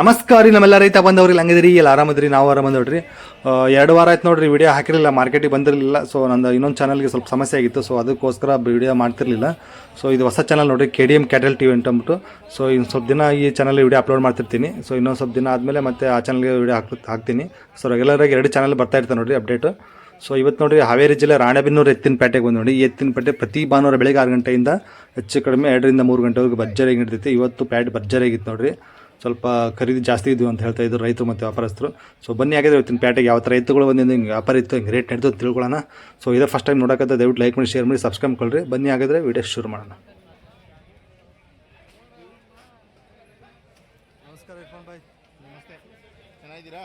ನಮಸ್ಕಾರ ರೀ ನಮ್ಮೆಲ್ಲ ರೈತ ಬಂದವ್ರಿ ಹಂಗಿದ್ರಿ ಎಲ್ಲ ಆರಾಮದ್ರಿ ನಾವು ಆರಾಮ ನೋಡ್ರಿ ಎರಡು ವಾರ ಆಯ್ತು ನೋಡ್ರಿ ವಿಡಿಯೋ ಹಾಕಿರಲಿಲ್ಲ ಮಾರ್ಕೆಟಿಗೆ ಬಂದಿರಲಿಲ್ಲ ಸೊ ನಂದು ಇನ್ನೊಂದು ಚಾನಲ್ಗೆ ಸ್ವಲ್ಪ ಸಮಸ್ಯೆ ಆಗಿತ್ತು ಸೊ ಅದಕ್ಕೋಸ್ಕರ ವಿಡಿಯೋ ಮಾಡ್ತಿರ್ಲಿಲ್ಲ. ಸೊ ಇದು ಹೊಸ ಚಾನಲ್ ನೋಡ್ರಿ K D M cattle TV ಅಂತ ಅಂದ್ಬಿಟ್ಟು. ಸೊ ಇನ್ನು ಸ್ವಲ್ಪ ದಿನ ಈ ಚಾನಲ್ ವಿಡಿಯೋ ಅಪ್ಲೋಡ್ ಮಾಡ್ತಿರ್ತೀನಿ. ಸೊ ಇನ್ನೊಂದು ಸ್ವಲ್ಪ ದಿನ ಆದಮೇಲೆ ಮತ್ತೆ ಆ ಚಾನಲ್ಗೆ ವಿಡಿಯೋ ಹಾಕ್ ಹಾಕ್ತೀನಿ. ಸೊ ರೆಗ್ಯುಲರಾಗಿ ಎರಡು ಚಾನಲ್ ಬರ್ತಾ ಇರ್ತಾರೆ ನೋಡ್ರಿ ಅಪ್ಡೇಟು ಸೊ ಇವತ್ತು ನೋಡಿ ಹಾವೇರಿ ಜಿಲ್ಲೆ ರಾಣೆಬೆನ್ನೂರು ಎತ್ತಿನ ಪೇಟೆಗೆ ಬಂದು ನೋಡಿ. ಈ ಎತ್ತಿನ ಪೇಟೆ ಪ್ರತಿ ಭಾನುವಾರ ಬೆಳಗ್ಗೆ ಆರು ಗಂಟೆಯಿಂದ ಹೆಚ್ಚು ಕಡಿಮೆ ಎರಡರಿಂದ ಮೂರು ಗಂಟೆವರೆಗೂ ಭರ್ಜರಿಯಾಗಿ ನಡೀತೈತಿ ಇವತ್ತು ಪ್ಯಾಟ್ ಭರ್ಜರಿಯಾಗಿತ್ತು ನೋಡ್ರಿ. ಸ್ವಲ್ಪ ಖರೀದಿ ಜಾಸ್ತಿ ಇದ್ವಿ ಅಂತ ಹೇಳ್ತಾ ಇದ್ರು ರೈತರು ಮತ್ತು ವ್ಯಾಪಾರಸ್ಥರು ಸೊ ಬನ್ನಿ ಆಗಿದ್ರೆ ಇವತ್ತಿನ ಪ್ಯಾಟಿಗೆ ಯಾವ ಥರ ಎತ್ತುಗಳು ಬಂದಿದ್ದು ಹಿಂಗೆ ವ್ಯಾಪಾರ ಇತ್ತು ಹಿಂಗೆ ರೇಟ್ ನಡೆದು ಅಂತ ತಿಳ್ಕೊಳ್ಳೋಣ ಸೊ ಇದೇ ಫಸ್ಟ್ ಟೈಮ್ ನೋಡೋಕ್ಕಂತ ದಯವಿಟ್ಟು ಲೈಕ್ ಮಾಡಿ ಶೇರ್ ಮಾಡಿ ಸಬ್ಸ್ಕ್ರೈಬ್ ಕೊಡ್ರಿ ಬನ್ನಿ ಆಗಿದ್ರೆ ವಿಡಿಯೋ ಶುರು ಮಾಡೋಣ ನಮಸ್ಕಾರ ಇರ್ಫಾನ್ ಬಾಯ್ ನಮಸ್ತೆ ಚೆನ್ನಾಗಿದ್ದೀರಾ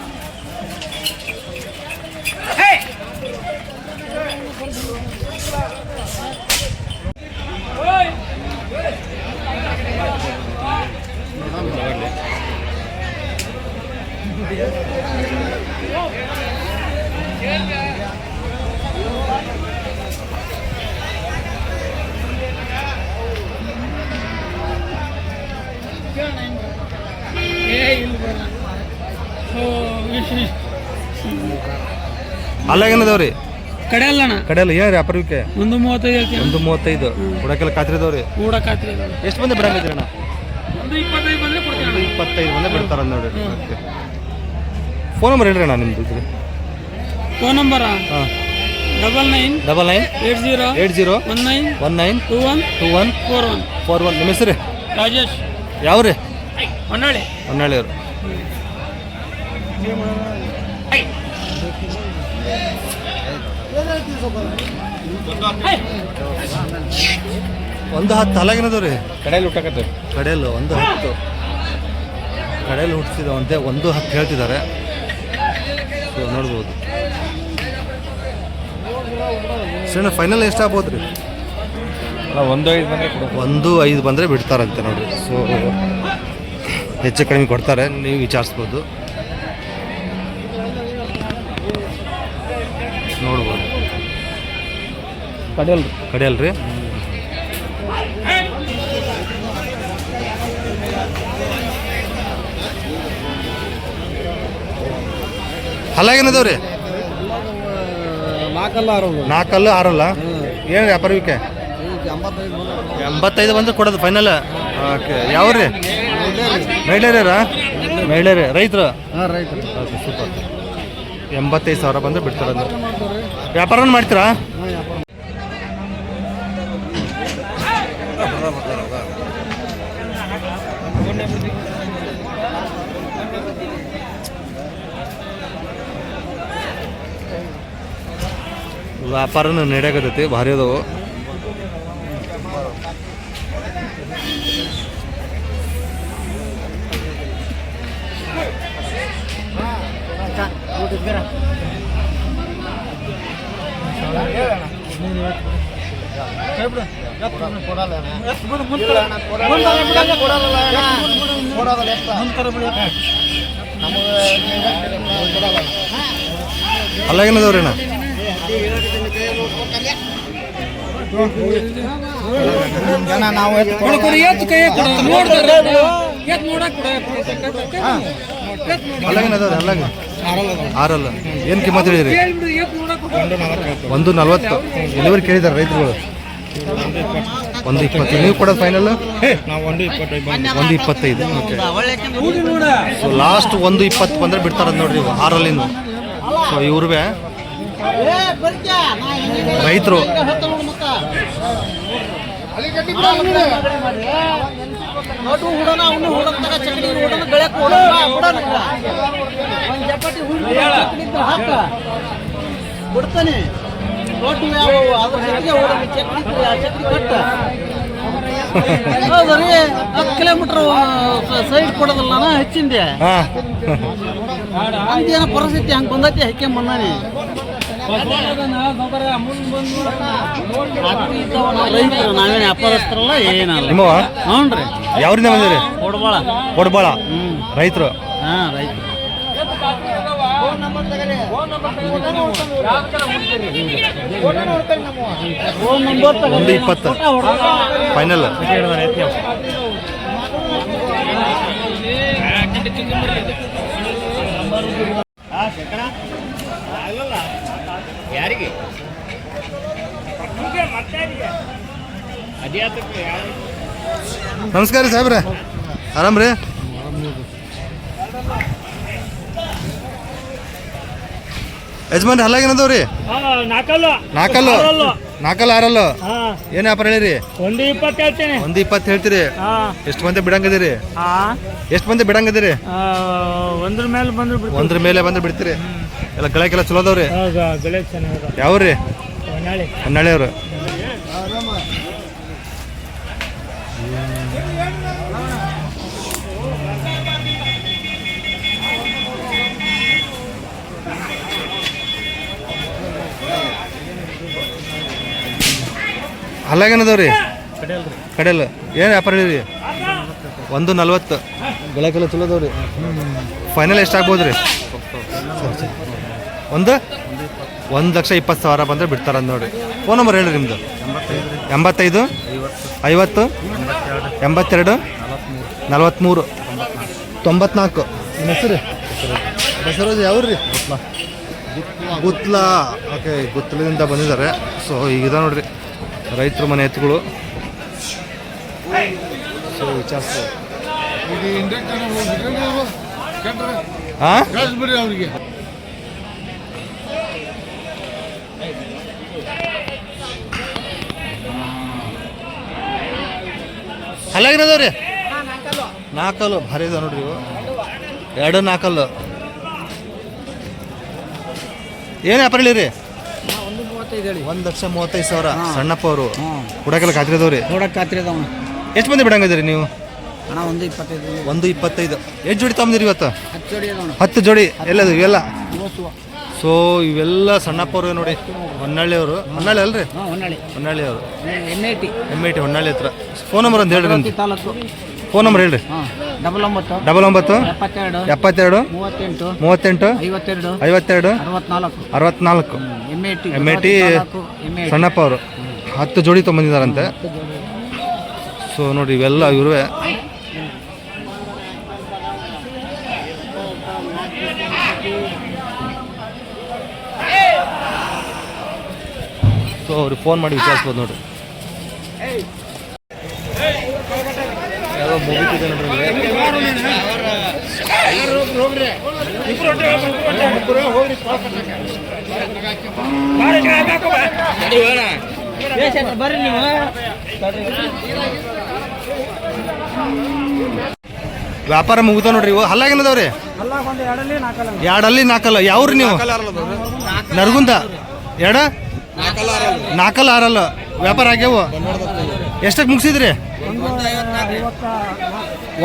ಅಲ್ಲಾಗೇನದವ್ರಿ ಕಡೆ ಅಲ್ಲಣ್ಣ ಕಡೆಯಲ್ಲಿ ಏನು ಅಪರೂಪಕ್ಕೆ? ಒಂದು ಮೂವತ್ತೈದು ಹೇಳ್ತೀನಿ ಒಂದು ಮೂವತ್ತೈದು. ಕೊಡಕ್ಕೆಲ್ಲ ಖಾತ್ರಿದವ್ರಿ ಕೂಡ ಖಾತ್ರಿ. ಎಷ್ಟು ಮಂದಿ ಬಿಡಂಗಿದ್ರಿ ಅಣ್ಣ? ಒಂದು ಇಪ್ಪತ್ತೈದು ಬಂದ್ರೆ ಕೊಡ್ತೀನಿ ಅಣ್ಣ. ಇಪ್ಪತ್ತೈದು ಮಂದಿ ಬಿಡ್ತಾರ ನೋಡಿ ಫೋನ್ ನಂಬರ್ ಹೇಳ್ರಿ ಅಣ್ಣ ನಿಮ್ದು ಇದ್ರಿ ಫೋನ್ ನಂಬರ ಹಾಂ. Double nine double nine eight zero eight zero one nine one nine two one two one four one four one ನಿಮ್ಮ ಹೆಸರು? ರಾಜೇಶ್. ಯಾವ್ರಿ? ರೀ ಹೊನ್ನಾಳಿ. ಹೊನ್ನಾಳಿಯವರು ಒಂದು ಹತ್ತು ಅಲಾಗಿನದವ್ರಿ ಕಡೆಯಲ್ಲಿ ಹುಟ್ಟಕತ್ತೆ. ಕಡೆಯಲ್ಲಿ ಒಂದು ಹತ್ತು. ಕಡೆಯಲ್ಲಿ ಹುಟ್ಟಿಸಿದವಂತೆ ಒಂದು ಹತ್ತು ಹೇಳ್ತಿದ್ದಾರೆ. ಸೊ ನೋಡ್ಬೋದು. ಸಣ್ಣ ಫೈನಲ್ ಎಷ್ಟಾಗ್ಬೋದು ರೀ? ಅಲ್ಲ ಒಂದು ಐದು ಬಂದರೆ ಒಂದು ಐದು ಬಂದರೆ ಬಿಡ್ತಾರಂತೆ ನೋಡಿರಿ. ಸೊ ಹೆಚ್ಚು ಕಡಿಮೆ ಕೊಡ್ತಾರೆ ನೀವು ವಿಚಾರಿಸ್ಬೋದು. ಕಡೆಯಲ್ಲಿ ಕಡೆಯಲ್ರಿ? ರೀ ನಾಲ್ಕಲ್ಲ ಆರೋದು. ನಾಲ್ಕಲ್ಲ ಆರಲ್ಲ? ಏನು ವ್ಯಾಪಾರವಿಕೆ ಎಂಬತ್ತೈದು ಬಂದ್ರೆ ಕೊಡೋದು ಫೈನಲ್ ಓಕೆ ಯಾವ್ರಿ? ಮಹಿಳೆಯರ ಮಹಿಳೆಯರೇ ರೈತರು? ಹಾಂ ರೈತರು. ಓಕೆ ಸೂಪರ್ ಎಂಬತ್ತೈದು ಸಾವಿರ ಬಂದ್ರೆ ಬಿಡ್ತಾರೆ ಅಂದ್ರೆ. ವ್ಯಾಪಾರನ ಮಾಡ್ತೀರಾ? ವ್ಯಾಪಾರನ ನಡೆಯಕತ್ತೈತಿ ಭಾರಿ ಅದಾವು. ಅಲ್ಲಾಗೇನದವ್ರಿ ಅಣ್ಣ ನಾವು ಕೊಡು ಕೊಡು ಎತ್ತು ಕೈ ನೋಡ್ತಾರೆ ಎತ್ತು ನೋಡಕ್ ಆರಲ್ಲ. ಏನು ಕಿಮ್ಮತ್ ಹೇಳಿದ್ರಿ. ಒಂದು ನಲ್ವತ್ತು. ಡೆಲಿವರಿ ಕೇಳಿದಾರೆ ರೈತರುಗಳು. ಒಂದು ಇಪ್ಪತ್ತು. ನೀವು ಕೊಡೋದು ಫೈನಲ್ ನಾವು ಒಂದು ಇಪ್ಪತ್ತೈದು. ಓಕೆ ಸೊ ಲಾಸ್ಟ್ ಒಂದು ಇಪ್ಪತ್ತು ಬಂದರೆ ಬಿಡ್ತಾರೆ ನೋಡ್ರಿ ಆರಲ್ಲಿಂದ. ಸೊ ಇವ್ರವೇ ರೈತರು. ನೋಟು ಅವನು ಚಕಡಿ ಹುಡೋಣ ಒಂದು ಹಾಕ. ಬಿಡ್ತಾನೆ. ನೋಟು ಯಾವ ಅದ್ರ ಜೊತೆಗೆ ಕಟ್ಟ. ಹೌದ್ರಿ ಹತ್ತು ಕಿಲೋಮೀಟರ್ ಸೈಡ್ ಕೊಡೋದಲ್ಲ ನಾ ಹೆಚ್ಚಿಂದೆ. ಹಾಂ. ಪರಿಸ್ಥಿತಿ ಹಂಗೆ ಬಂದೈತಿ ಹಾಕ್ಯಂಡ್ ಬಂದಾನಿ ರೈತರು ನಾವೇನು ವ್ಯಾಪಾರಸ್ಥರಲ್ಲ ಏನಲ್ಲ. ಹ್ಞೂ ರೀ ಯಾವ್ರಿಂದ ಬಂದಿರಿ? ಕೊಡ್ಬಾಳ. ಕೊಡ್ಬಾಳ. ಹ್ಞೂ ರೈತರು? ಹಾಂ ರೈತರು. ಫೋನ್ ನಂಬರ್ ತಗೊಳ್ಳಿ. ಒಂದು ಇಪ್ಪತ್ತು. ಫೈನಲ್. ನಮಸ್ಕಾರ ರೀ ಸಾಹೇಬ್ರೆ. ಆರಾಮ್ ರೀ? ಯಜಮಾನ್ರಿ ಹಲ್ಲಾಗೇನದವ್ರಿ ಏನದಾವ್ರಿ ನಾಕಲ್ಲು. ನಾಕಲ್ಲ? ಆರಲ್ಲು. ಏನ್ ವ್ಯಾಪಾರ ಹೇಳಿರಿ? ಒಂದು ಇಪ್ಪತ್ತು ಹೇಳ್ತೀನಿ. ಒಂದು ಇಪ್ಪತ್ತು ಹೇಳ್ತೀರಿ? ಎಷ್ಟು ಮಂದಿ ಬಿಡಂಗದಿರಿ ಎಷ್ಟು ಮಂದಿ ಬಿಡಂಗದಿರಿ ಒಂದ್ರ ಮೇಲೆ ಬಂದ್ರು ಒಂದ್ರ ಮೇಲೆ ಬಂದ್ರೆ ಬಿಡ್ತೀರಿ. ಎಲ್ಲ ಗಳಕ್ಕೆಲ್ಲ ಚಲೋ ಅದಾವ್ರಿ? ಯಾವ್ರಿ? ಹೊನ್ನಾಳಿ. ಹೊನ್ನಾಳಿಯವ್ರು ಹಲ್ಲಾಗೇನದವ್ರಿ ಕಡೆಯಲ್ಲ ಏನು ವ್ಯಾಪಾರ ರೀ ಒಂದು ನಲ್ವತ್ತು. ಬೆಳಕೆಲ್ಲ ಚಲೋ ಅದಾವ್ರಿ. ಫೈನಲ್ ಎಷ್ಟು ಆಗ್ಬೋದು ರೀ ಒಂದು? ಒಂದು ಲಕ್ಷ ಇಪ್ಪತ್ತು ಸಾವಿರ ಬಂದರೆ ಬಿಡ್ತಾರ ನೋಡಿ ಫೋನ್ ನಂಬರ್ ಹೇಳಿ ನಿಮ್ಮದು ಎಂಬತ್ತೈದು? ಐವತ್ತು? ಎಂಬತ್ತೆರಡು? ನಲ್ವತ್ತ್ಮೂರು ತೊಂಬತ್ನಾಲ್ಕು. ನಿಮ್ಮ ಹೆಸರು? ಬಸವರಾಜ್ ಯಾವ್ರಿ ಗುತ್ಲಾ. ಓಕೆ ಗುತ್ಲದಿಂದ ಬಂದಿದ್ದಾರೆ. ಸೊ ಈಗ ನೋಡ್ರಿ. ರೈತರ ಮನೆ ಎತ್ತುಗಳು. ಸೊ ಹಾಂ ಅವ್ರಿಗೆ. ಅಲ್ಲಾಗಿರೋದವ್ರಿ? ನಾಲ್ಕಲ್ಲು. ಭಾರಿ ಇದಾವೆ ನೋಡ್ರಿ ಇವು. ಎರಡು ನಾಲ್ಕಲ್ಲು. ಏನು ವ್ಯಾಪಾರ ರೀ? ಮೂವತ್ತೈದು ಹೇಳಿ ಒಂದು ಲಕ್ಷ ಮೂವತ್ತೈದು ಸಾವಿರ. ಸಣ್ಣಪ್ಪ ಅವರು. ಕುಡಕೆಲ್ಲ ಖಾತ್ರಿ ಅದಾವ್ರಿ ನೋಡಕ್ಕೆ ಖಾತ್ರಿ ಅದಾವ ಎಷ್ಟು ಮಂದಿ ಬಿಡಂಗದ್ರಿ ನೀವು? ಅಣ್ಣ ಒಂದು ಇಪ್ಪತ್ತೈದು. ಒಂದು ಇಪ್ಪತ್ತೈದು. ಎಷ್ಟು ಜೋಡಿ ತಗೊಂಡಿರಿ ಇವತ್ತು? ಹತ್ತು ಜೋಡಿ ಅದಾವ ಹತ್ತು ಜೋಡಿ. ಎಲ್ಲದು ಇವೆಲ್ಲ? ಸೊ ಇವೆಲ್ಲ ಸಣ್ಣಪ್ಪ ಅವರು ನೋಡಿ. ಹೊನ್ನಳ್ಳಿಯವರು ಹೊನ್ನಾಳಿ ಅಲ್ರಿ? ಹಾಂ ಹೊನ್ನಾಳಿ. ಅವರು. N I T. M I T Honnalli ಹತ್ರ. ಫೋನ್ ನಂಬರ್ ಅಂತ ಹೇಳ್ರಿ ತಾಲೂಕು. ಫೋನ್ ನಂಬರ್ ಹೇಳ್ರಿ. ಹಾಂ ಡಬಲ್ ಒಂಬತ್ತು. ಡಬಲ್ ಒಂಬತ್ತು. ಎಪ್ಪತ್ತೆರಡು. ಎಪ್ಪತ್ತೆರಡು. ಮೂವತ್ತೆಂಟು. ಮೂವತ್ತೆಂಟು. ಐವತ್ತೆರಡು. ಐವತ್ತೆರಡು. ಅರವತ್ನಾಲ್ಕು. ಅರವತ್ನಾಲ್ಕು. ಎಂ ಐ ಟಿ ಸಣ್ಣಪ್ಪ ಅವರು. ಹತ್ತು ಜೋಡಿ ತೊಗೊಂಬಂದಿದ್ದಾರಂತೆ ಸೊ ನೋಡಿ ಇವೆಲ್ಲ ಇರುವೆ. ಸೊ ಅವ್ರಿಗೆ ಫೋನ್ ಮಾಡಿ ವಿಚಾರಿಸ್ಬೋದು ನೋಡಿ. ಮುಗಿತಿದೆ ನೋಡ್ರಿ. ಬರ್ರಿ ನೀವು ವ್ಯಾಪಾರ ಮುಗಿದ ನೋಡ್ರಿ, ಇವು ಹಲ್ಲಾಗೇನದವ್ರಿ ಎರಡಲ್ಲಿ ನಾಲ್ಕಲ್ಲ ಯಾವ್ರಿ ನೀವು? ನರಗುಂದ? ಎರಡ? ನಾಲ್ಕಲ್ಲ ಆರಲ್ಲ ವ್ಯಾಪಾರ ಆಗ್ಯಾವ? ಎಷ್ಟಕ್ಕೆ ಮುಗಿಸಿದ್ರಿ?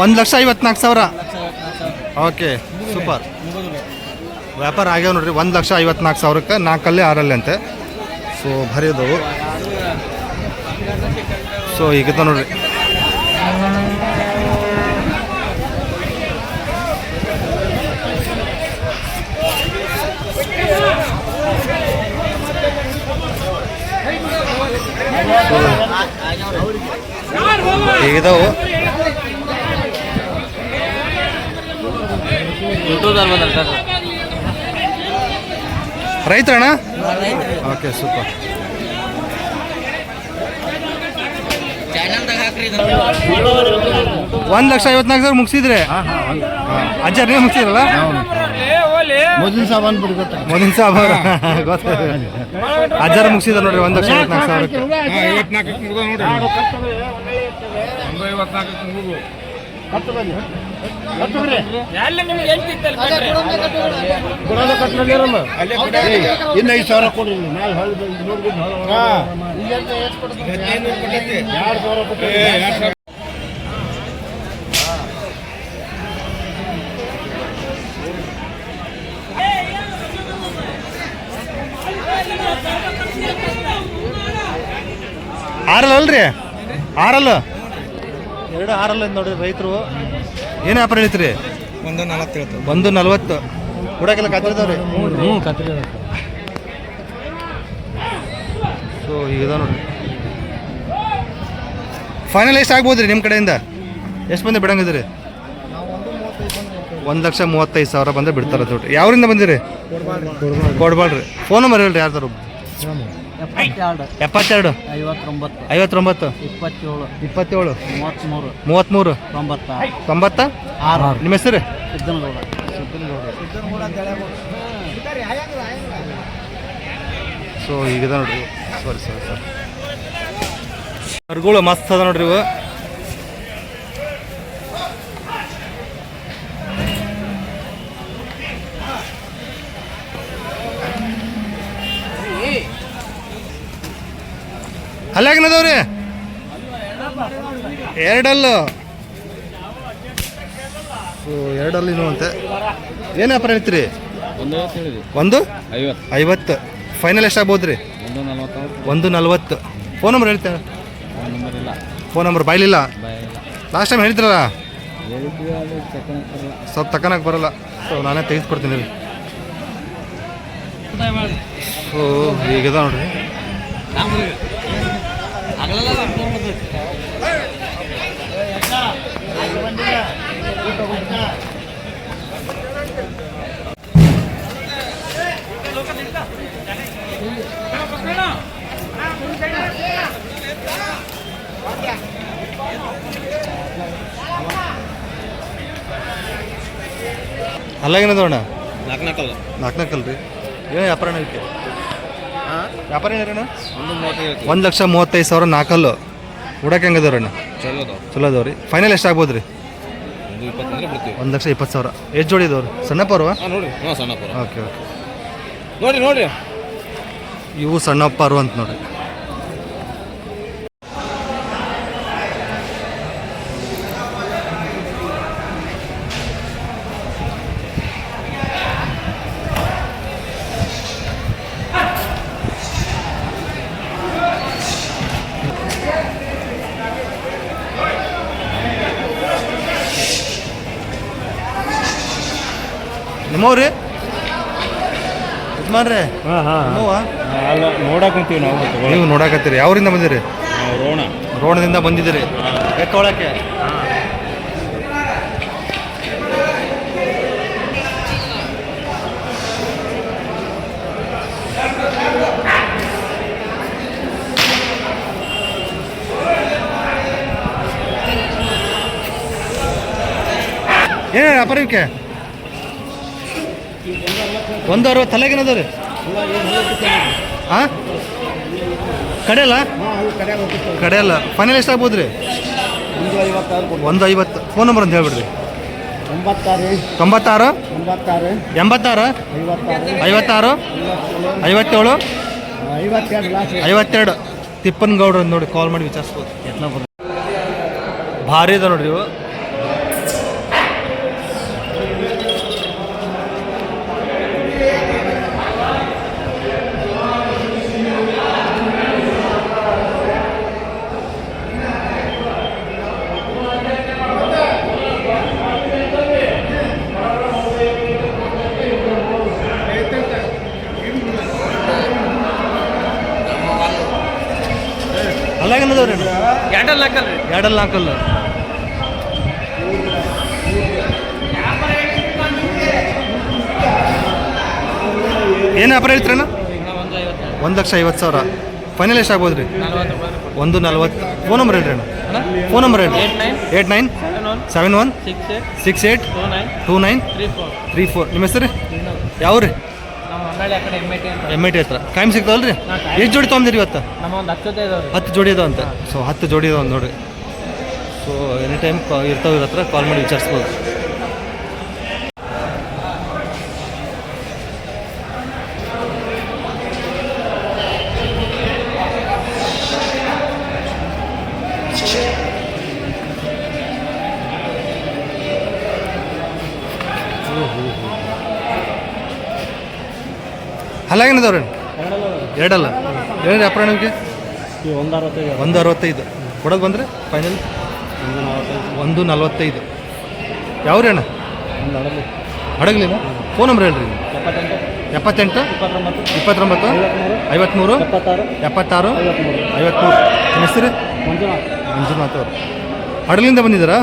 ಒಂದು ಲಕ್ಷ ಐವತ್ನಾಲ್ಕು ಸಾವಿರ. Okay, super. ವ್ಯಾಪಾರ ಆಗ್ಯಾವ ನೋಡ್ರಿ, ಒಂದು ಲಕ್ಷ ಐವತ್ನಾಲ್ಕು ಸಾವಿರಕ್ಕೆ ನಾಲ್ಕಲ್ಲಿ ಆರಲ್ಲಿ ಅಂತೆ. ಸೊ ಭಾರಿ ಅದಾವು ಸೊ ಈಗ ನೋಡ್ರಿ ಈಗಿದಾವು ರೈತರಣ್ಣ? ಓಕೆ ಸೂಪರ್ ಒಂದು ಲಕ್ಷ ಐವತ್ನಾಲ್ಕು ಸಾವಿರ ಮುಗಿಸಿದ್ರೆ? ಅಜ್ಜಾರ್ ನೀವು ಮುಗಿಸಿದ್ರಲ್ಲ ಮೊದಲಿನ ಬಿಡ್ಕೊತ ಮೊದಲಿನ ಸಾಬ ಅಜ್ಜಾರ ಮುಗಿಸಿದ್ರು ನೋಡ್ರಿ ಒಂದು ಲಕ್ಷ ಐವತ್ನಾಲ್ಕು ಸಾವಿರಕ್ಕೆ. ಇನ್ನು ಐದು ಸಾವಿರ ಎರಡು ಸಾವಿರ ಕೊಟ್ಟು ಆರಲ್ಲ ಅಲ್ರಿ? ಆರಲ್ಲ? ಎರಡು ಆರಲ್ಲ ನೋಡಿದ್ರೆ ರೈತರು. ಏನು ವ್ಯಾಪಾರ ಹೇಳ್ತೀರಿ ಒಂದು ನಲವತ್ತು ಒಂದು ನಲ್ವತ್ತು. ಹುಡಕೆಲ್ಲ ಕತ್ತಿರ್ತಾವ್ರಿ? ಹ್ಞೂ ಕತ್ರಿ ಸೊ ಈಗ ನೋಡಿರಿ. ಫೈನಲ್ ಎಷ್ಟು ಆಗ್ಬೋದು ರೀ ನಿಮ್ಮ ಕಡೆಯಿಂದ? ಎಷ್ಟು ಬಂದು ಬಿಡಂಗಿದ್ರಿ ಒಂದು ಲಕ್ಷ ಮೂವತ್ತೈದು ಸಾವಿರ ಬಂದರೆ ಬಿಡ್ತಾರೆ ನೋಡ್ರಿ ಯಾವ್ರಿಂದ ಬಂದಿರಿ? ಕೊಡ್ಬಾಳ್ರಿ. ಫೋನ್ ನಂಬರ್ ಹೇಳ್ರಿ ಯಾರ್ದಾರು. ಎಪ್ಪತ್ತೆರಡು. ಐವತ್ತೊಂಬತ್ತು. ಐವತ್ತೊಂಬತ್ತು. ಇಪ್ಪತ್ತೇಳು. ಇಪ್ಪತ್ತೇಳು. ಮೂವತ್ತ್ಮೂರು. ಮೂವತ್ತ್ಮೂರು. ತೊಂಬತ್ತಾರು ತೊಂಬತ್ತ? ಆರು. ನಿಮ್ಮ ಹೆಸರು? ಸಿದ್ದನಗೌಡ. ಸೊ ಈಗ ನೋಡ್ರಿ. ಸರಿ ಸಾರಿ ಸರ್ ಕರ್ಗಳು ಮಸ್ತ್ ಅದ ನೋಡ್ರಿ ಇವು. ಅಲ್ಲಾಗಿನದವ್ರಿ ಎರಡಲ್ಲು. ಸೊ ಎರಡಲ್ಲಿ ಇನ್ನು ಅಂತೆ ಏನು ವ್ಯಾಪಾರ ಹೇಳ್ತೀರಿ? ಒಂದು ಐವತ್ತು. ಫೈನಲ್ ಎಷ್ಟಾಗ್ಬೋದು ರೀ ಒಂದು ನಲವತ್ತು. ಫೋನ್ ನಂಬರ್ ಹೇಳ್ತೇವೆ ಫೋನ್ ನಂಬರ್ ಇಲ್ಲ. ಫೋನ್ ನಂಬರ್ ಬಾಯ್ಲಿಲ್ಲ? ಬಾಯ್ ಲಾಸ್ಟ್ ಟೈಮ್ ಹೇಳಿದ್ರಲ್ಲ? ಸ್ವಲ್ಪ ತಕ್ಕನಕ್ಕೆ ಬರಲ್ಲ. ಸೊ ನಾನೇ ತೆಗೆದುಕೊಡ್ತೀನಿ ರೀ ಸೊ ಈಗ ನೋಡ್ರಿ. ಅಲ್ಲಾಗೇನದ ಅಣ್ಣ? ನಾಲ್ಕು ನಾಲ್ಕಲ್ಲ. ನಾಲ್ಕು ನಾಲ್ಕಲ್ಲ ರೀ ಏನು ವ್ಯಾಪಾರ ಐತೆ ವ್ಯಾಪಾರ ಒಂದು ಲಕ್ಷ ಮೂವತ್ತೈದು ಸಾವಿರ ನಾಲ್ಕಲ್ಲು ಹುಡಕ್ಕೆ ಹೆಂಗದವ್ರಣ್ಣ ಚಲೋ ಅದಾವ. ಚಲೋ ಅದಾವ್ರಿ. ಫೈನಲ್ ಎಷ್ಟು ಆಗ್ಬೋದು ರೀ ಒಂದು ಇಪ್ಪತ್ತಂದ್ರೆ ಬಿಡ್ತೀವಿ. ಒಂದು ಲಕ್ಷ ಇಪ್ಪತ್ತು ಸಾವಿರ. ಎಷ್ಟು ಜೋಡಿ ಇದಾವ್ರಿ? ಸಣ್ಣಪ್ಪರವ ಹಾಂ ನೋಡಿ. ಹಾಂ ಸಣ್ಣಪುರ ಓಕೆ ಓಕೆ. ನೋಡಿ ನೋಡಿ. ಇವು ಸಣ್ಣಪ್ಪರು ಅಂತ ನೋಡ್ರಿ ನಿಮ್ಮವ್ರಿ? ಯಜಮಾನ್ರಿ? ಹಾಂ ಹಾಂ ನಿಮ್ಮವ್ವ? ಅಲ್ಲ ನೋಡಕ್ಕೆ ಕುಂತೀವಿ ನಾವು ನೀವು ನೋಡಕತ್ತೀರಿ. ಅವರಿಂದ ಬಂದಿರಿ? ನಾವು ರೋಣ. ರೋಣದಿಂದ ಬಂದಿದ್ದೀರಿ. ಎಕ್ಕೊಳಕ್ಕೆ ಏನು ವ್ಯಾಪಾರ ಇವಕ್ಕೆ? ಒಂದು ಅರವತ್ತು ತಲೆಗೇನದ ರೀ ಹಾಂ ಕಡೆಯಲ್ಲ? ಕಡೆಯಲ್ಲ. ಫೈನಲ್ ಎಷ್ಟು ಆಗ್ಬೋದು ರೀ ಒಂದು ಐವತ್ತು ಫೋನ್ ನಂಬರ್ ಅಂತ ಹೇಳ್ಬಿಡ್ರಿ. ತೊಂಬತ್ತಾರು? ಎಂಬತ್ತಾರು? ಐವತ್ತಾರು. ಐವತ್ತೇಳು? ಐವತ್ತೆರಡು ತಿಪ್ಪನ್ ಗೌಡ್ರ ತಿಪ್ಪನಗೌಡ್ರ ನೋಡಿ ಕಾಲ್ ಮಾಡಿ ವಿಚಾರಿಸ್ಬೋದು. ಭಾರಿ ಇದೆ ನೋಡ್ರಿ ಇವು. ಎರಡಲ್ಲ ಹಾಕಲ್ಲ. ಎರಡಲ್ಲ ನಾಲ್ಕಲ್ಲ ಏನು ವ್ಯಾಪಾರ ಹೇಳ್ತೀರಣ್ಣ? ಒಂದು ಲಕ್ಷ ಐವತ್ತು ಸಾವಿರ. ಫೈನಲ್ ಎಷ್ಟು ಆಗ್ಬೋದು ರೀ ಒಂದು ನಲ್ವತ್ತು. ಫೋನ್ ನಂಬರ್ ಹೇಳ್ರಿ ಅಣ್ಣ. ಫೋನ್ ನಂಬರ್ ಹೇಳ್ರಿ. Eight nine seven one six eight two nine three four. Three four. ನಿಮ್ಮ ಹೆಸರು ಯಾವ ರೀ ನಮ್ಮ ಹೊನ್ನಾಳಿ ಆ ಕಡೆ ಎಂ ಐ ಟಿ ಹತ್ರ. ಕಾಯಂ ಸಿಗ್ತಾವಲ್ಲ ರೀ ಎಷ್ಟು ಜೋಡಿ ತೊಗೊಂಡಿರಿ ಇವತ್ತು? ಹತ್ತು ಜೋಡಿ ಇದಾವ ಅಂತ. ಸೊ ಹತ್ತು ಜೋಡಿ ಇದಾವ ನೋಡ್ರಿ. ಸೊ ಎನಿ ಟೈಮ್ ಇರ್ತಾವೆ ಇವ್ರ ಹತ್ರ ಕಾಲ್ ಮಾಡಿ ವಿಚಾರಿಸ್ಬೋದು. ಹಲ್ಲಾಗೇನದವ್ರಿ ಎರಡಲ್ಲ. ಏನು ವ್ಯಾಪಾರ ನಿಮಗೆ ಒಂದು ಅರವತ್ತೈದು ಒಂದು ಅರವತ್ತೈದು ಕೊಡೋದು ಬಂದರೆ ಫೈನಲ್? ಒಂದು ನಲ್ವತ್ತೈದು. ರೀ ಅಣ್ಣ ಹಡಗಲಿಲ್ಲ ಹಡಗಲಿನ ಫೋನ್ ನಂಬರ್ ಹೇಳ್ರಿ. ಎಪ್ಪತ್ತೆಂಟು? ಇಪ್ಪತ್ತೊಂಬತ್ತು? ಐವತ್ಮೂರು. ಐವತ್ತ್ಮೂರು ಎಪ್ಪತ್ತಾರು. ಐವತ್ತ್ಮೂರು ಹೆಸರು? ಮಂಜುನಾಥ್. ಅವರು. ಹಡಗಲಿಂದ ಬಂದಿದ್ದಾರಾ?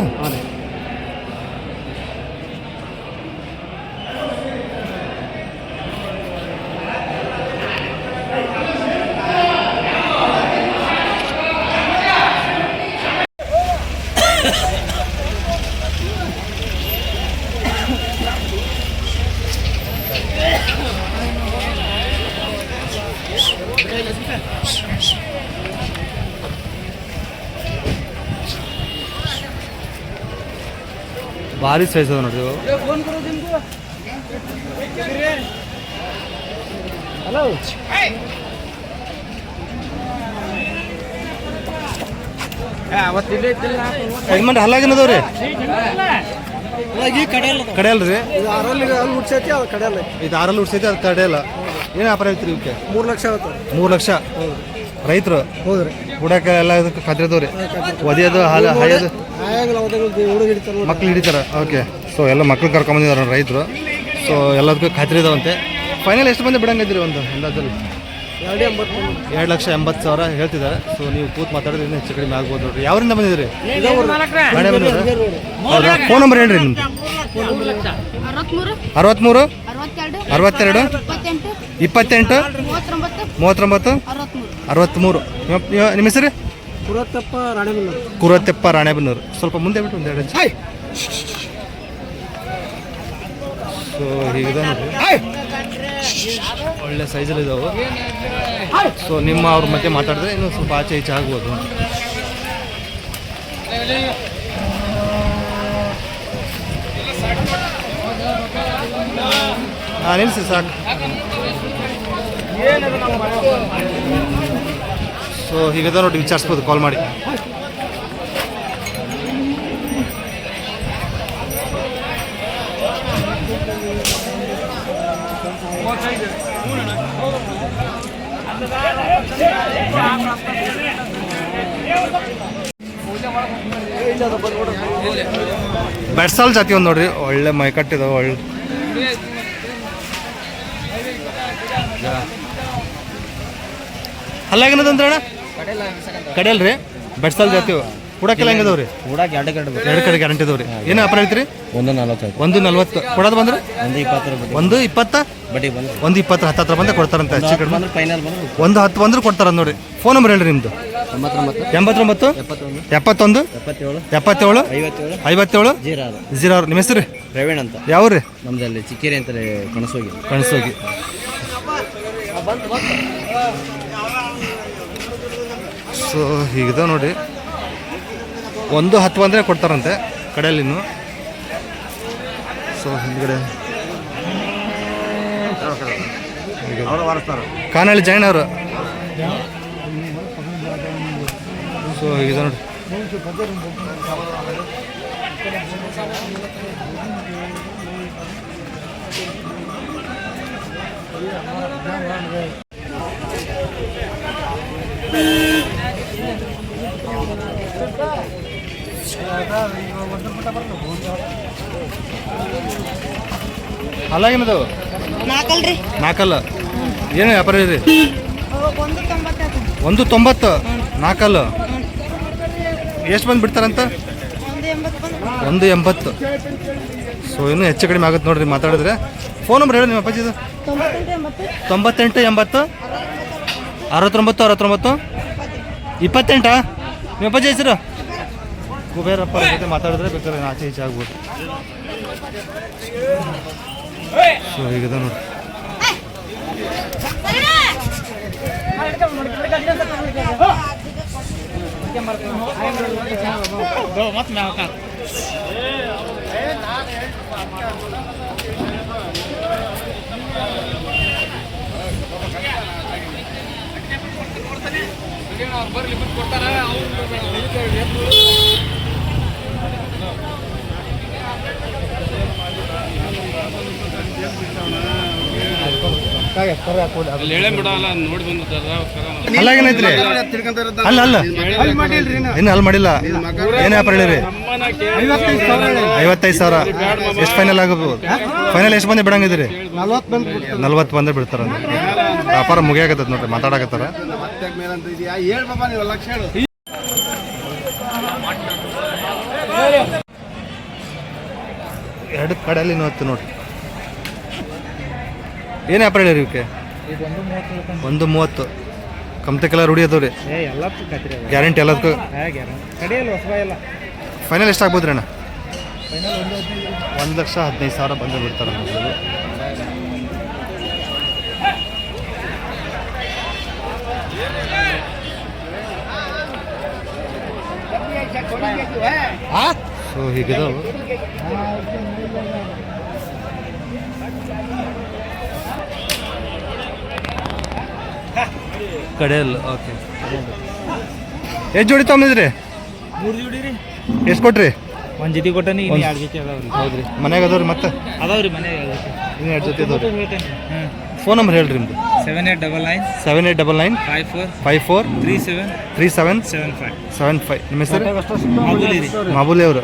ಭಾರಿ ಸೈಜ್ ಅದ ನೋಡ್ರಿ. ಹಲೋ ಮಂದಿ ಹಲ್ಲಾಗಿನದವ್ರಿ ಕಡೆಯಲ್ರಿ ಇದು ಆರಲ್ಲಿ ಅಲ್ಲಿ ಹುಡ್ಸೈತಿ ಅದು ಕಡೆಯಲ್ಲ ಇದು ಆರಲ್ಲಿ ಹುಡ್ಸೈತಿ ಅದು ಕಡೆ ಅಲ್ಲ. ಏನು ವ್ಯಾಪಾರ ಐತ್ರಿ ಇವಕ್ಕೆ ಮೂರು ಲಕ್ಷ ಆಗುತ್ತೆ. ಮೂರು ಲಕ್ಷ? ರೈತರು? ಹೌದ್ರಿ. ಬುಡಕ್ಕೆ ಎಲ್ಲ ಇದಕ್ಕೆ ಕದ್ರದವ್ರಿ. ಒದಿಯೋದು ಹಾಲು ಹಾಯೋದು. ಹುಡುಗ ಹಿಡಿತಾರ ಮಕ್ಳು ಹಿಡಿತಾರೆ ಓಕೆ. ಸೊ ಎಲ್ಲ ಮಕ್ಳು ಕರ್ಕೊಂಬಂದಿದ್ದಾರೆ ರೈತರು. ಸೊ ಎಲ್ಲದಕ್ಕೂ ಖಾತ್ರಿ ಇದಾವಂತೆ ಫೈನಲ್ ಎಷ್ಟು ಮಂದಿ ಬಿಡಂಗಿದ್ರಿ ಒಂದು ಅಂದಾಜಲ್ಲಿ? ಎರಡು ಲಕ್ಷ ಎಂಬತ್ತು ಸಾವಿರ ಹೇಳ್ತಿದ್ದಾರೆ. ಸೊ ನೀವು ಕೂತ್ ಮಾತಾಡಿದ್ರೆ ಇನ್ನೂ ಹೆಚ್ಚು ಕಡಿಮೆ ಆಗ್ಬೋದು ನೋಡ್ರಿ. ಯಾವ್ರಿಂದ ಬಂದಿದ್ರಿ ಫೋನ್ ನಂಬರ್ ಹೇಳ್ರಿ ನಿಮ್ದು. ಅರವತ್ಮೂರು? ಅರವತ್ತೆರಡು? ಇಪ್ಪತ್ತೆಂಟು? ಮೂವತ್ತೊಂಬತ್ತು? ಅರವತ್ತ್ಮೂರು ನಿಮ್ಮ- ಹೆಸರು? ಕುರತ್ತೆಪ್ಪ ರಾಣೆಬೆನ್ನೂರು. ಸ್ವಲ್ಪ ಮುಂದೆ ಬಿಟ್ಟು ಒಂದು ಎರಡು ಸೊ ಹೀಗಿದೆ ನೋಡಿ ಒಳ್ಳೆ ಸೈಜಲ್ಲಿ ಇದಾವೆ. ಸೊ ನಿಮ್ಮ ಅವ್ರ ಮಧ್ಯೆ ಮಾತಾಡಿದ್ರೆ ಇನ್ನೂ ಸ್ವಲ್ಪ ಆಚೆ ಈಚೆ ಆಗ್ಬೋದು. ಹಾಂ, ನಿಲ್ಸಿ ಸಾಕು. ಸೊ ಹೀಗದ ನೋಡಿ, ವಿಚಾರಿಸ್ಬೋದು ಕಾಲ್ ಮಾಡಿ. ಬೆಡ್ಸಾಲ್ ಜಾತಿ ಒಂದು ನೋಡ್ರಿ. ಒಳ್ಳೆ ಮೈಕಟ್ಟಿದಾವೆ ಒಳ್ಳೆ. ಹಲ್ಲಾಗಿನದಂದ್ರೆ ಅಣ್ಣ? ಕಡೆಯಲ್ ರೀ? ಬೆಡ್ಸಾಲ್ ಜಾತಿ ಕೊಡಕ್ಕೆಲ್ಲ ಹೆಂಗದವ್ರಿ ಕೂಡಕ್ಕೆ ಎರಡು ಕಡೆ ಎರಡು ಕಡೆ ಗ್ಯಾರಂಟಿ ಅದಾವ್ರಿ ಏನು ವ್ಯಾಪಾರ ಐತ್ರಿ ಒಂದು ನಲವತ್ತೈದು. ಒಂದು ನಲ್ವತ್ತು. ಕೊಡೋದು ಬಂದ್ರೆ? ಒಂದು ಇಪ್ಪತ್ತರ ಒಂದು ಇಪ್ಪತ್ತ? ಬಡ್ಡಿ ಬಂದು ಒಂದು ಇಪ್ಪತ್ತರ ಹತ್ತು ಹತ್ರ ಬಂದೆ ಕೊಡ್ತಾರಂತೆ ಹೆಚ್ಚು ಕಡಿಮೆ. ಬಂದ್ರೆ ಫೈನಲ್ ಬಂದ್ರೆ ಒಂದು ಹತ್ತು ಬಂದ್ರೆ ಕೊಡ್ತಾರ ನೋಡಿ. ಫೋನ್ ನಂಬರ್ ಹೇಳ್ರಿ ನಿಮ್ದು. ತೊಂಬತ್ತೊಂಬತ್ತು ಎಂಬತ್ತೊಂಬತ್ತು? ಎಪ್ಪತ್ತೊಂದು. ಎಪ್ಪತ್ತೊಂದು? ಎಪ್ಪತ್ತೇಳು. ಎಪ್ಪತ್ತೇಳು? ಐವತ್ತೇಳು. ಐವತ್ತೇಳು? ಜೀರೋ ಆರು ನಿಮ್ಮ ಹೆಸರು ಪ್ರವೀಣ್ ಅಂತ. ಯಾವ್ರಿ ನಮ್ದಲ್ಲಿ ಚಿಕ್ಕೇರಿ ಅಂತಲೇ ಕಣಸೋಗಿ. ಕಳಿಸೋಗಿ ಸೊ ಹೀಗಿದೆ ನೋಡಿ. ಒಂದು ಹತ್ತು ಬಂದರೆ ಕೊಡ್ತಾರಂತೆ ಕಡೆಯಲ್ಲಿನ್ನು. ಸೊ ಹಿಂದ್ಗಡೆ. ಕಾನಳ್ಳಿ ಜೈನ್ ಅವರು. ಸೊ ಹೀಗಿದೆ ನೋಡಿ. ಅಲ್ಲಾಗೇನದು ನಾಕಲ್ರಿ. ನಾಲ್ಕಲ್ಲ ಏನು ವ್ಯಾಪಾರ ಇದೆ? ಒಂದು ತೊಂಬತ್ತು? ನಾಲ್ಕಲ್ಲ ಎಷ್ಟು ಬಂದು ಬಿಡ್ತಾರಂತ? ಒಂದು ಎಂಬತ್ತು. ಸೊ ಇನ್ನೂ ಹೆಚ್ಚು ಕಡಿಮೆ ಆಗುತ್ತೆ ನೋಡ್ರಿ ಮಾತಾಡಿದ್ರೆ. ಫೋನ್ ನಂಬರ್ ಹೇಳಿ ನಿಮ್ಮ ಅಪ್ಪಾಜಿದು ತೊಂಬತ್ತೆಂಟು ಎಂಬತ್ತು. ತೊಂಬತ್ತೆಂಟು ಎಂಬತ್ತು. ಅರವತ್ತೊಂಬತ್ತು ಅರವತ್ತೊಂಬತ್ತು. ಇಪ್ಪತ್ತೆಂಟಾ? ನಿಮ್ಮ ಅಪ್ಪಾಜಿ ಹೆಸರು? ಕುಬೇರಪ್ಪ ಜೊತೆ ಮಾತಾಡಿದ್ರೆ ಬೇಕಾದ್ರೆ ಆಚೆ ಈಚೆ ಆಗ್ಬೋದು. ಸೊ ಹೀಗಿದೆ ನೋಡಿ. ಬರ್ಲಿ ಬಿಟ್ಟು ಕೊಡ್ತಾರ. ಅವ್ರು ಅಲ್ಲ ಏನೈತ್ರಿ ಅಲ್ಲ ಅಲ್ಲ ಇನ್ನು ಅಲ್ಲಿ ಮಾಡಿಲ್ಲ. ಏನು ವ್ಯಾಪಾರ ಹೇಳಿರಿ? ಐವತ್ತೈದು ಸಾವಿರ ಎಷ್ಟು ಫೈನಲ್ ಆಗಬಹುದು ಫೈನಲ್ ಎಷ್ಟು ಬಂದು ಬಿಡಂಗಿದ್ರಿ ನಲ್ವತ್ತು ಬಂದ್ರೆ ಬಿಡ್ತಾರ. ವ್ಯಾಪಾರ ಮುಗಿಯಾಕತ್ತದ ನೋಡ್ರಿ ಮಾತಾಡಕತ್ತಾರ ಹೇಳ್ ಬಾಬಾ ನೀವು ಲಕ್ಷ ಹೇಳು ಎರಡು ಕಡೆಯಲ್ಲಿ ನೋಡ್ತೀವಿ ನೋಡ್ರಿ. ಏನು ಆಪರೇಟ್ ಹೇಳಿರಿ ಇವಕ್ಕೆ? ಒಂದು ಮೂವತ್ತು. ಕಮ್ತಕ್ಕೆಲ್ಲ ರೂಢಿ ಅದಾವ್ರಿ. ಗ್ಯಾರಂಟಿ ಎಲ್ಲದಕ್ಕೂ. ಫೈನಲ್ ಎಷ್ಟು ಆಗ್ಬೋದ್ರಿ ಅಣ್ಣ? ಒಂದು ಲಕ್ಷ ಹದಿನೈದು ಸಾವಿರ ಬಂದು ಬಿಡ್ತಾರೆ ಸೊ ಹೀಗಿದಾವೆ. ಕಡೆಯಲ್ಲ ಓಕೆ ಎಷ್ಟು ಜೋಡಿ ತಗೊಂಡಿದ್ರಿ ಮೂರು ಜೋಡಿ ರೀ. ಎಷ್ಟು ಕೊಟ್ರಿ? ಒಂದು ಜೊತೆ ಕೊಟ್ಟನಿ ಇನ್ನು ಎರಡು ಜೊತೆ ಅದಾವ್ರಿ. ಹೌದ್ರಿ. ಮನ್ಯಾಗ ಅದಾವ್ರಿ ಮತ್ತೆ? ಅದಾವ್ರಿ ಮನೆ ಎರಡು ಜೊತೆ ಇನ್ನು ಎರಡು ಜೊತೆ ಅದಾವ್ರಿ ಹಾಂ ಫೋನ್ ನಂಬರ್ ಹೇಳ್ರಿ ನಿಮ್ದು. Seven eight double nine seven eight double nine five four five four three seven three seven seven five seven five ನಿಮ್ಮ ಹೆಸರು? ಮಾಮೂಲಿ ರೀ ಮಾಬೂಲಿ ಅವರು.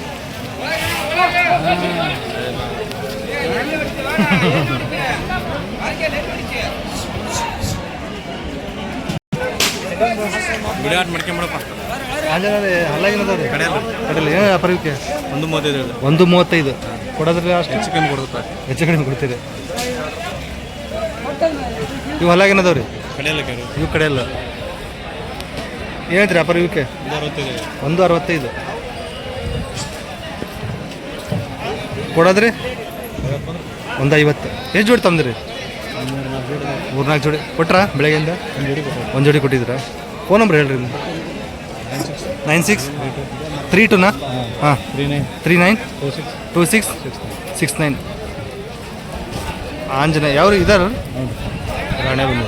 ಬಿಡಾಟ್ ಕಡೆಯಲ್ಲಿ. ಏನು ಇವಕ್ಕೆ ಒಂದು ಮೂವತ್ತೈದು ಒಂದು ಮೂವತ್ತೈದು. ಕೊಡೋದ್ರಿ ಅಷ್ಟು? ಹೆಚ್ಚು ಕಮ್ಮಿ ಕೊಡುತ್ತೆ ಹೆಚ್ಚು ಕಡಿಮೆ ಕೊಡ್ತೀರಿ. ಇವು ಹಲ್ಲಾಗಿನದವ್ರಿ ಕಡೆಯಲ್ಲ ಕೇಳು. ಇವು ಕಡೆ ಏನೈತ್ರಿ ವ್ಯಾಪಾರ ಇವಕ್ಕೆ ಒಂದು ಅರವತ್ತೈದು ಒಂದು ಅರವತ್ತೈದು ಕೊಡೋದ್ರಿ? ಒಂದು ಐವತ್ತು. ಎಷ್ಟು ಜೋಡಿ ತಂದ್ರಿ? ಮೂರ್ನಾಲ್ಕು ಜೋಡಿ. ಕೊಟ್ರ ಬೆಳಗ್ಗೆಯಿಂದ? ಒಂದು ಜೋಡಿ ಕೊಟ್ಟಿದ್ದೀರಾ? ಫೋನ್ ನಂಬರ್ ಹೇಳ್ರಿ ನೈನ್ ಸಿಕ್ಸ್? ತ್ರೀ ಟುನಾ? ಹಾಂ. Three nine? Two six? Six nine. Anjaneya, ಯಾವ್ರು ಇದಾರ? ರಾಣೆ ಬಂದು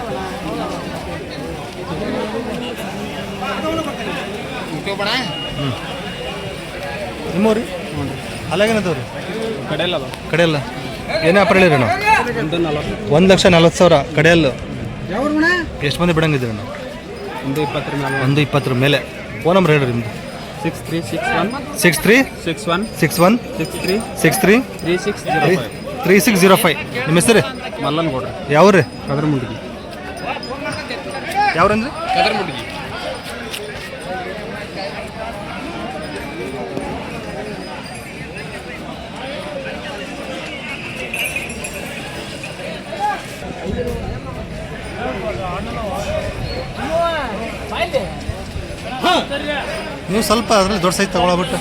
ನಿಮ್ಮವ್ರಿ ಅಲ್ಲಾಗೇನದವ್ರಿ? ಕಡೆಯಲ್ಲ ಕಡೆಯಲ್ಲ. ಏನೇ ವ್ಯಾಪಾರ ಹೇಳಿರಿ ನಾವು ಒಂದು ಲಕ್ಷ ನಲ್ವತ್ತು ಸಾವಿರ ಕಡೆಯಲ್ಲ. ಎಷ್ಟು ಮಂದಿ ಬಿಡಂಗಿದ್ದೀರಿ ನಾವು? ಒಂದು ಇಪ್ಪತ್ತರ ಮೇಲೆ. ಒಂದು ಇಪ್ಪತ್ತರ ಮೇಲೆ. ಫೋನ್ ನಂಬರ್ ಹೇಳ್ರಿ ನಿಮ್ದು. Six three six one. Six three six one. Six one six three. Six three three six three six zero five. ನಿಮ್ಮ ಹೆಸರು? ಮಲ್ಲನ್ ಕೊಡ್ರಿ ಯಾವ್ರಿ? ಕದ್ರ ಮುಂಡಿ ಯಾವ್ರಂದ್ರಿ? ಕದ್ರ ಮುಂಡಿಗೆ ನೀವು ಸ್ವಲ್ಪ ಅದರಲ್ಲಿ ದೊಡ್ಡ ಸೈಜ್ ತಗೊಳಬಿಟ್ಟು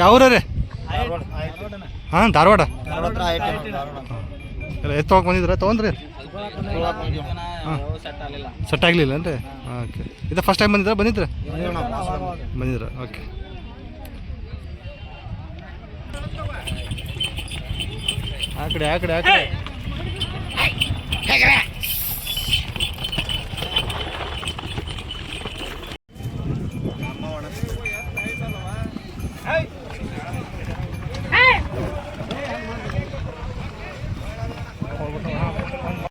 ಯಾವ್ರಿ ಹಾಂ ಧಾರವಾಡ. ಎತ್ತು ಬಂದಿದ್ರ ತಗೊಂಡ್ರಿ ಸೆಟ್ ಆಗಲಿಲ್ಲ. ಏನ್ರಿ? ಓಕೆ. ಇದು ಫಸ್ಟ್ ಟೈಮ್ ಬಂದಿದ್ರ ಬಂದಿದ್ರ ಬಂದಿದ್ರ ಓಕೆ. ಆ ಕಡೆ ಆ